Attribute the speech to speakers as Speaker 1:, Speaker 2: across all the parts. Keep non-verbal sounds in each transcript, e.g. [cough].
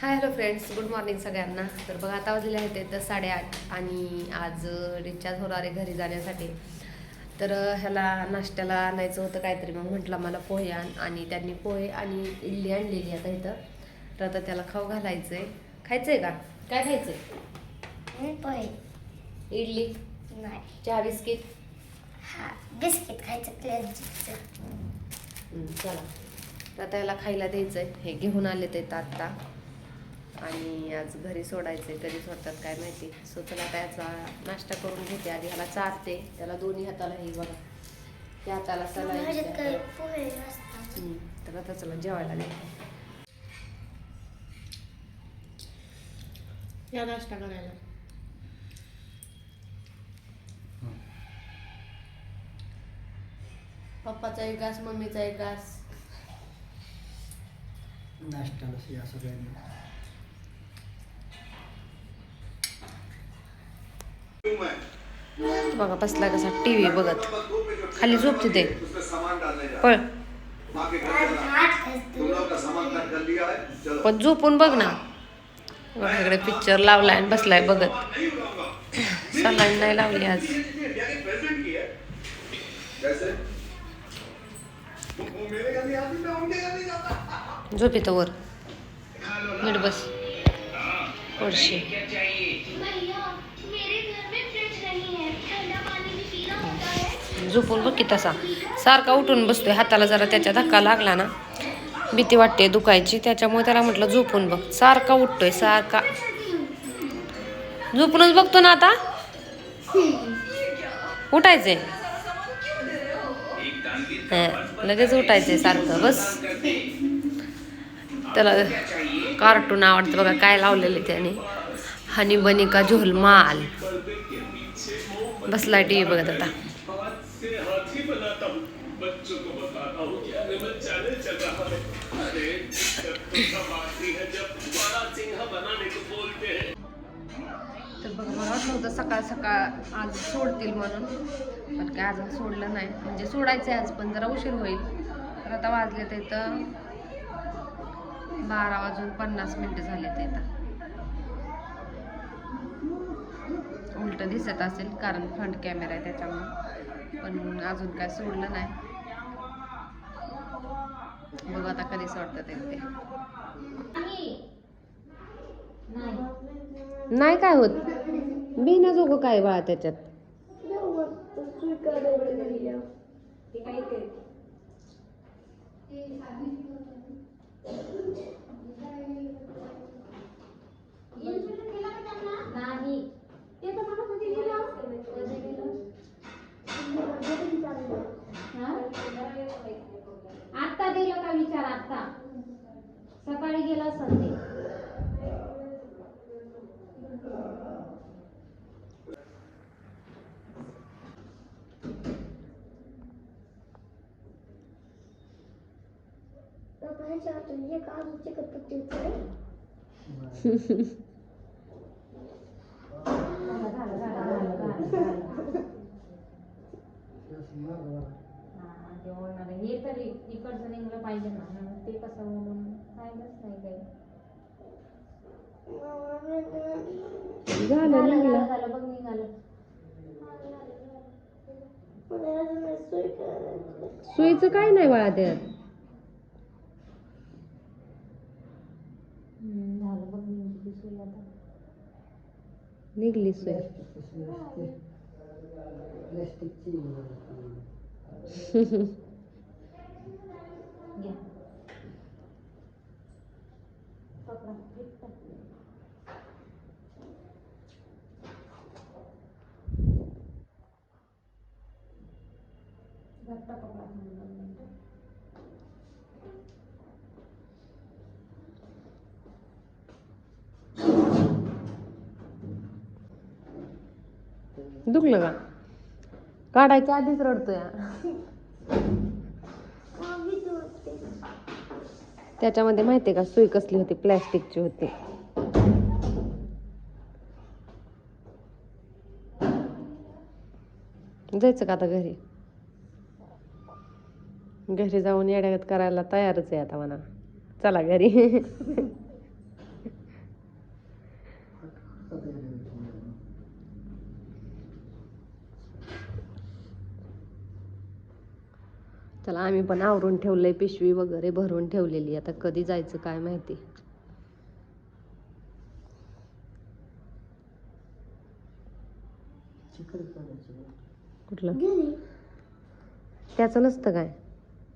Speaker 1: Hi hello friends good morning सगळ्यांना. तर बघा आता वाजलेले आहेत तर साडेआठ आणि आज रिचार्ज होणार आहे घरी जाण्यासाठी. तर ह्याला नाश्त्याला आणायचं होतं काहीतरी मग म्हटलं मला पोहे आण. आणि त्यांनी पोहे आणि इडली आणलेली आता इथं. तर आता त्याला खाऊ घालायचं आहे खायचं आहे का? काय खायचं आहे
Speaker 2: पोहे.
Speaker 1: इडली.
Speaker 2: नाही.
Speaker 1: चहा बिस्किट?
Speaker 2: हा बिस्किट खायचं
Speaker 1: चला. तर आता याला खायला द्यायचं आहे हे घेऊन आले ते आत्ता आणि आज घरी सोडायचं आहे कधी सोडतात काय माहिती. सो चला त्याचा नाश्ता करून घेते आधी. ह्याला चारते. त्याला दोन्ही हाताला हे बघा. त्या हाताला तर आता चला जेवायला द्यायचं या नाश्ता करायला. पप्पाचा एक घास मम्मीचा एक घास.
Speaker 3: नाश्त्याला
Speaker 1: बघा बसला कसा टी व्ही बघत. खाली झोपते ते पळ. पण झोपून बघ ना. बघा इकडे पिक्चर लावलाय आणि बसलाय बघत. सलाईन नाही लावली आज. झोप येतं वर. नीट बस. वरशी
Speaker 2: भैया मेरे घर में फ्रिज नहीं है ठंडा पानी भी पीना होता है
Speaker 1: झोपून बघ की तसा. सारखा उठून बसतोय हाताला जरा त्याच्या धक्का लागला ना भीती वाटते दुखायची त्याच्यामुळे त्याला म्हटलं झोपून बघ. सारखा उठतोय सारखा. झोपूनच बघतो ना आता. उठायचंय. लगेच उठायचंय सारखं बस. त्याला कार्टून आवडतं बघा काय लावलेले त्याने. हनी बनी का झोल माल. बसला टी व्ही बघत आता. तर बघा मला वाटलं होतं सकाळ सकाळ आज सोडतील म्हणून. पण काय अजून सोडलं नाही. म्हणजे सोडायचं आहे आज पण जरा उशीर होईल. तर आता वाजले ते तर बारा वाजून पन्नास मिनटं झाले ते तर उलट दिसत असेल कारण फ्रंट कॅमेरा आहे त्याच्यामुळे. पण अजून काय सोडलं नाही. बघू आता कधी सोडतात ते. नाही काय होत. बिना जोगं काय बाळा त्याच्यात.
Speaker 2: नाही आत्ता दिलं का विचार आत्ता? सकाळी गेला असेल ते झालं, झालं, झालं, झालं, होणार हे तरी इकडचं निघलं पाहिजे ना ते कसं म्हणून फायदाच नाही काही.
Speaker 1: झालं
Speaker 2: झालं,
Speaker 1: निघलं.
Speaker 2: झालं, झालं, बघ निघालं.
Speaker 1: सुईचं काय नाही बाळा त्यात.
Speaker 2: हम्म, झालं बघ निघली सुई आता.
Speaker 1: निघली सुई.
Speaker 3: प्लॅस्टिकची. [laughs]
Speaker 1: दुखलं का? काढायच्या आधीच रडतोय. त्याच्यामध्ये माहिती आहे का सुई कसली होती? प्लॅस्टिकची होती. जायचं का आता घरी? घरी जाऊन येड्यागत करायला तयारच आहे आता म्हणा. चला घरी. [laughs] चला आम्ही पण आवरून ठेवलंय पिशवी वगैरे भरून ठेवलेली आता कधी जायचं काय माहिती? कुठलं? त्याचं नसतं काय?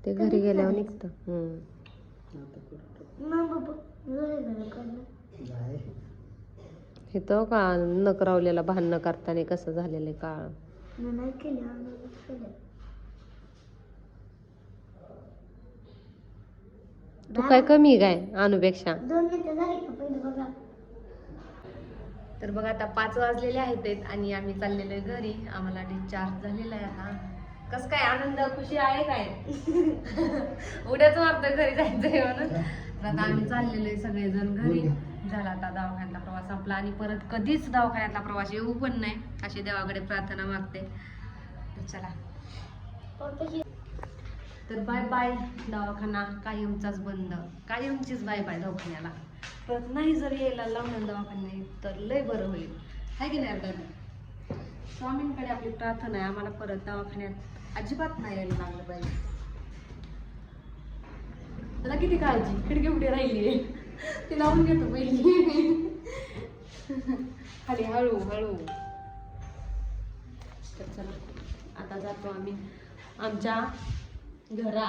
Speaker 1: ते घरी गेल्यावर निघतं. हे तर का नकरावलेला भांडणं करताना कसं झालेलं आहे काळ? तू काय कमी आहे काय अनुपेक्षा तर बघ आता पाच वाजलेले आहेत ते आणि आम्ही चाललेलो आहे घरी. आम्हाला डिस्चार्ज झालेला आहे आता. कसं काय आनंद खुशी आहे काय? [laughs] उद्याच मारतोय घरी जायचंय म्हणून. तर आता आम्ही चाललेलो आहे सगळेजण घरी. झाला आता दवाखान्यातला प्रवास आपला आणि परत कधीच दवाखान्यातला प्रवास येऊ पण नाही. अशी देवाकडे प्रार्थना मागते. चला. तर बाय बाय दवाखाना कायमचाच बंद. कायमचीच बाय बाय दवाखान्याला. परत नाही जर यायला लावणार दवाखान्या तर लय बरं होईल. आहे की नाही अर्धा स्वामींकडे आपली प्रार्थना आहे आम्हाला परत दवाखान्यात अजिबात नाही यायला लागलं पाहिजे. त्याला किती काळजी? खिडकी कुठे राहिली. ती लावून घेतो पहिली. खाली हळू हळू. तर चला आता जातो आम्ही. आमच्या घरा.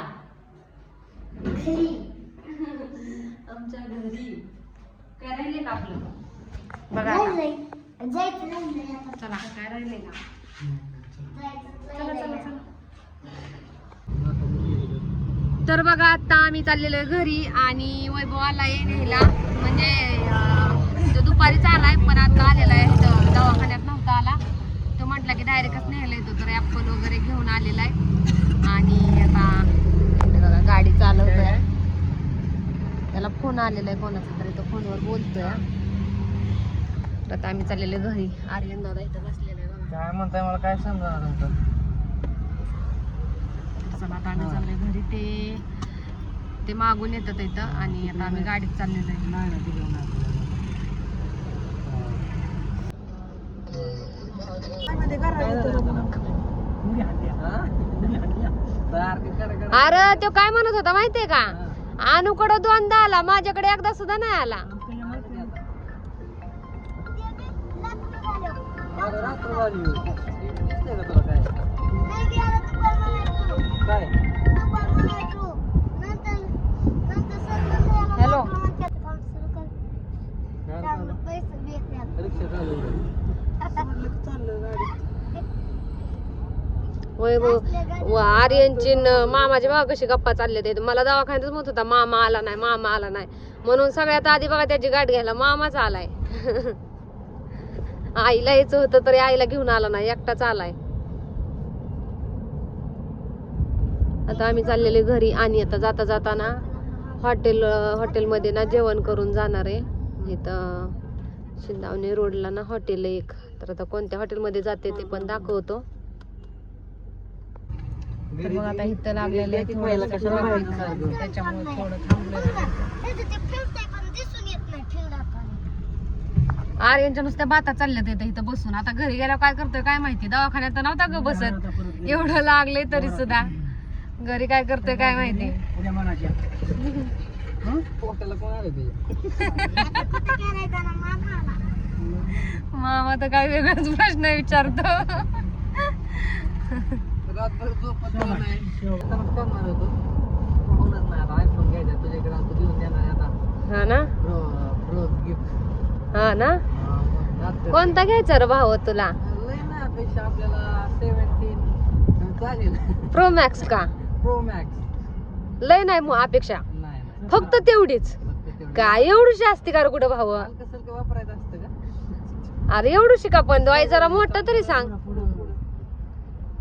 Speaker 1: आमच्या घरी. काय राहिले का आपलं? बघा. चला काय राहिले का? चला चला चला तर बघा आता आम्ही चाललेलो आहे घरी आणि वैभव आलाय न्यायला. म्हणजे तो दुपारीच आलाय पण आता आलेला आहे इथं दवाखान्यात नव्हता आला. म्हटला की डायरेक्टच न्यायला येतो तर ॲपल वगैरे घेऊन आलेला आहे. आणि आता बघा गाडी चालवतोय. त्याला फोन आलेला आहे कोणाचा तरी तो फोनवर बोलतोय. तर आता आम्ही चाललेलो घरी. आर्यन दादा इथं बसलेला आहे बघा.
Speaker 3: काय म्हणताय मला काय समजा तुमचं?
Speaker 1: चला आता आम्ही चाललोय घरी. ते ते मागून येतात इथं आणि आता आम्ही गाडीत चाललेलो आहे. अरे तो काय म्हणत होता माहितीये का? अनुकडं दोनदा आला माझ्याकडे एकदा सुद्धा नाही आला. हॅलो. होय व- व आर्यनची न मामाची बघा कशी गप्पा चालले ते मला दवाखान्यातच म्हणत होता मामा आला नाही मामा आला नाही. म्हणून सगळ्यात आधी बघा त्याची गाठ घ्यायला मामाच आलाय. [laughs] आईला यायचं होतं तरी आईला घेऊन आला नाही एकटाच आलाय. आता आम्ही चाललेले घरी आणि आता जाता जाताना हॉटेल हॉटेलमध्ये ना जेवण करून जाणार आहे. इथं शिंदावणे रोडला ना हॉटेल आहे एक. तर आता कोणत्या हॉटेलमध्ये जाते ते पण दाखवतो. तर मग आता इथं लागलेलं आहे थोडंसं त्याच्यामुळे थोडं थांबलोय आर्यनच्या नुसत्या बाता चालल्यात इथं इथं बसून. आता घरी गेल्यावर काय करतोय काय माहिती? दवाखान्यात तर नव्हता ग बसत. एवढं लागलंय तरी सुद्धा. घरी काय करतोय काय माहिती? [laughs]
Speaker 3: पोटाला कोण आले.
Speaker 1: मामा तर काय वेगळाच प्रश्न विचारतो.
Speaker 3: रातभर झोपत नाही. शेवटच करणार होतो होणच नाही आता आयफोन घ्यायचा तुझ्याकडे आता देऊन देणार आहे आता.
Speaker 1: हा ना?
Speaker 3: प्रो प्रोज गिफ्ट
Speaker 1: हा ना? कोणता घ्यायचा रे भाऊ तुला?
Speaker 3: लय ना आपल्याला. सेव्हन्टीन चालेल.
Speaker 1: प्रो मॅक्स का?
Speaker 3: प्रो मॅक्स
Speaker 1: लय नाही मग अपेक्षा.
Speaker 3: नाही नाही.
Speaker 1: फक्त तेवढीच. काय एवढीशी असते का रे कुठं भाऊ
Speaker 3: हलकं सलकं वापरायचं असतं का
Speaker 1: अरे एवढीशी का पण वाई जरा मोठं तरी सांग.
Speaker 3: पुढं पुढं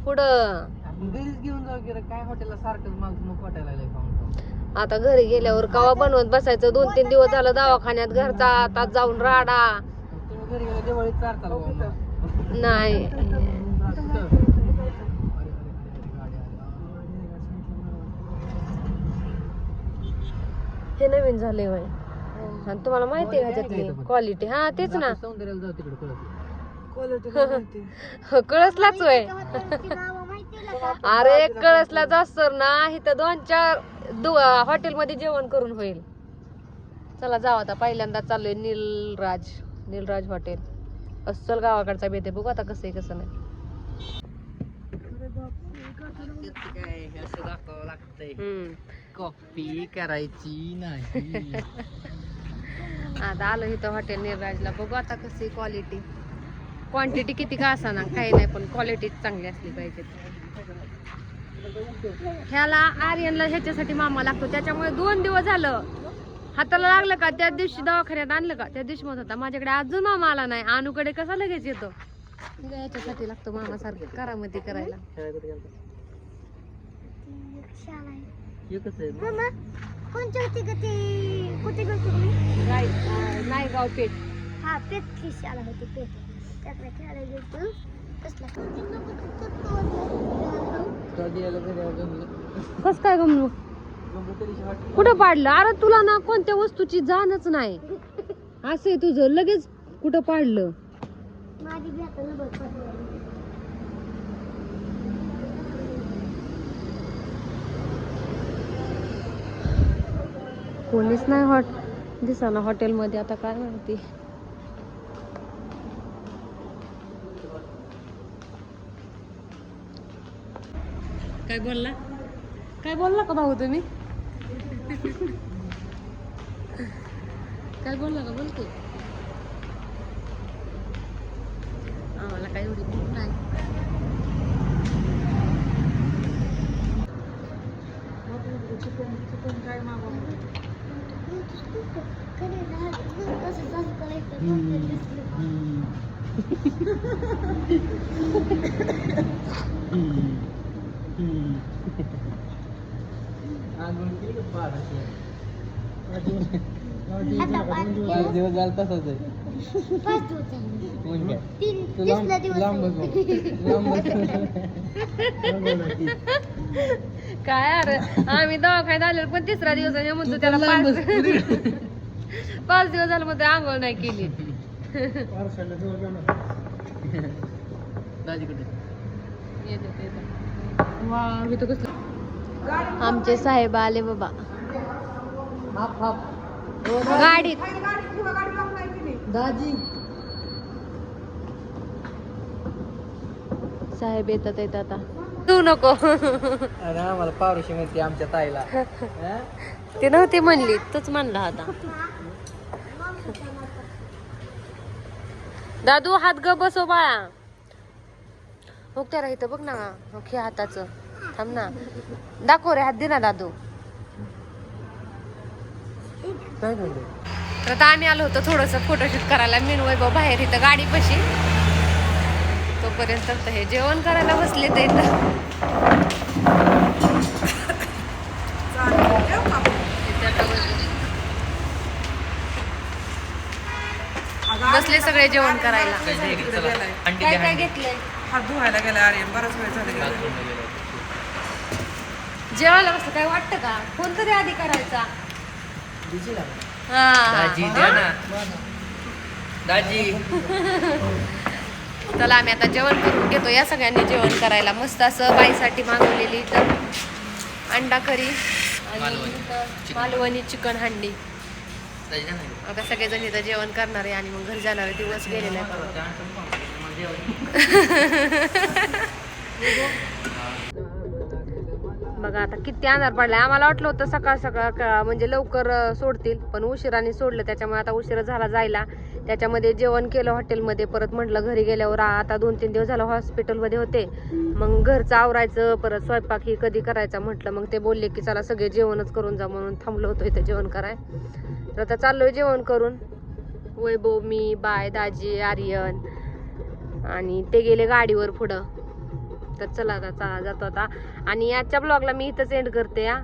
Speaker 1: पुढं.
Speaker 3: आपण घरीच घेऊन जाऊ की रे, काय हॉटेलला सारखंच मला मग वाटायला लागलंय खाऊन खाऊन.
Speaker 1: आता घरी गेल्यावर कवा बनवत बसायचं? दोन तीन दिवस झालं दवाखान्यात घरचा आता जाऊन राडा.
Speaker 3: तुम्ही घरी गेला दिवाळीत चारताल बाबा.
Speaker 1: नाही. हे नवीन झाले वय आणि तुम्हाला माहिती आहे का त्यातली क्वालिटी हा तेच ना.
Speaker 3: सौंदर्याला जाऊ तिकडे कळत [laughs]
Speaker 1: कळसलाच वय [laughs] अरे कळसला जास्त ना. इथं दोन चार हॉटेलमध्ये जेवण करून होईल. चला जाऊ आता. पहिल्यांदा चाललोय नीलराज नीलराज हॉटेल. अस्सल गावाकडचा बेते बघू आता कसं आहे कसं नाही.
Speaker 3: काय असं दाखवावं लागतंय
Speaker 1: हम्म.
Speaker 3: कॉपी करायची नाही. [laughs]
Speaker 1: आता आलो इथं हॉटेल नीलराजला बघू आता कशी क्वालिटी क्वांटिटी किती का ना काही नाही पण क्वालिटी चांगली असली पाहिजे. ह्याला आर्यनला ह्याच्यासाठी मामा लागतो. त्याच्यामुळे दोन दिवस झालं. हाताला लागलं का? त्या दिवशी दवाखान्यात आणलं का? त्या दिवशी म्हणत होता माझ्याकडे अजून मामा आला नाही. अनुकडे कसा लगेच येतो? मग ह्याच्यासाठी लागतो मामा सारखं करामती करायला.
Speaker 4: कोणती होती का ती? कुठे गेलतो तुम्ही
Speaker 1: नाही गाव पेठ.
Speaker 4: हा पेट की शाळा होती पेट त्याकडे खेळायला गेलतो कसला
Speaker 1: कस काय गमू
Speaker 3: जमलं तरी वाटलं
Speaker 1: कुठं पाडलं? अरे तुला ना कोणत्या वस्तूची जाणच नाही. असं आहे तुझं. लगेच कुठं पाडलं?
Speaker 4: माझी बी आता नंबर पडली
Speaker 1: कोणीच नाही हॉट दिसाना हॉटेलमध्ये आता काय माहिती. काय बोलला? काय बोलला का भाऊ तुम्ही? काय बोलला का बोलतो? आम्हाला काही एवढी भूक नाही.
Speaker 4: कधी कसं जास्त करायचं [laughs]
Speaker 3: दिवस. झाला तसाच आहे.
Speaker 4: तिसरा
Speaker 3: लांब लांब [laughs]
Speaker 1: काय अरे आम्ही दवाखान्यात आलेलो पण तिसरा दिवस आहे म्हणतो त्याला पाच पाच दिवस झालं म्हणतो आंघोळ नाही केली. आमचे साहेब आले बाबा. गाडीत.
Speaker 3: दाजी.
Speaker 1: साहेब येतात येत आता. तू नको.
Speaker 3: अरे आम्हाला पारुशी म्हणते आमच्या ताईला. हा?
Speaker 1: ते नव्हते म्हणली तूच म्हणला होता दादू हात ग बसव बाळा. हो त्याला इथं बघ ना हो खे हाताचं. थांब ना. दाखव रे हात दे ना दादू.
Speaker 3: काय म्हणते
Speaker 1: तर आता आम्ही आलो होतो थोडस फोटोशूट करायला. मीन वैभव बाहेर इथं गाडी पशी तोपर्यंत तर हे जेवण करायला बसले ते. बसले सगळे जेवण करायला. काय काय घेतलंय?
Speaker 5: हात धुवायला गेला आर्यन बराच वेळ झाला
Speaker 1: जेवायला बसलं काय वाटतं का? कोणतरी आधी करायचा.
Speaker 3: दाजी द्या
Speaker 1: हा?
Speaker 3: ना दाजी
Speaker 1: चला आम्ही आता जेवण करून घेतो. या सगळ्यांनी जेवण करायला. मस्त असं बाईसाठी मागवलेली तर अंडा करी आणि
Speaker 3: मालवणी.
Speaker 1: चिकन. हंडी. आता सगळेजण इथं जेवण करणार आहे आणि मग घरी जाणार आहे. दिवस गेलेला आहे [laughs] [laughs] बघा आता किती अंधार पडलाय. आम्हाला वाटलं होतं सकाळ सकाळ का- म्हणजे लवकर सोडतील पण उशिराने सोडलं. त्याच्यामुळे आता उशिरा झाला जायला. त्याच्यामध्ये जेवण केलं हॉटेलमध्ये. परत म्हटलं घरी गेल्यावर आता दोन तीन दिवस झालं हॉस्पिटलमध्ये होते. मग घरचं आवरायचं परत स्वयंपाक ही कधी करायचा म्हटलं. मग ते बोलले की चला सगळे जेवणच करून जा म्हणून थांबलो होतो इथं जेवण कराय तर आता चाललोय जेवण करून. वैभव मी बाय दाजी आर्यन आणि ते गेले गाडीवर पुढं. तर चला आता चला जातो आता. आणि याच्या ब्लॉगला मी इथंच एंड करते या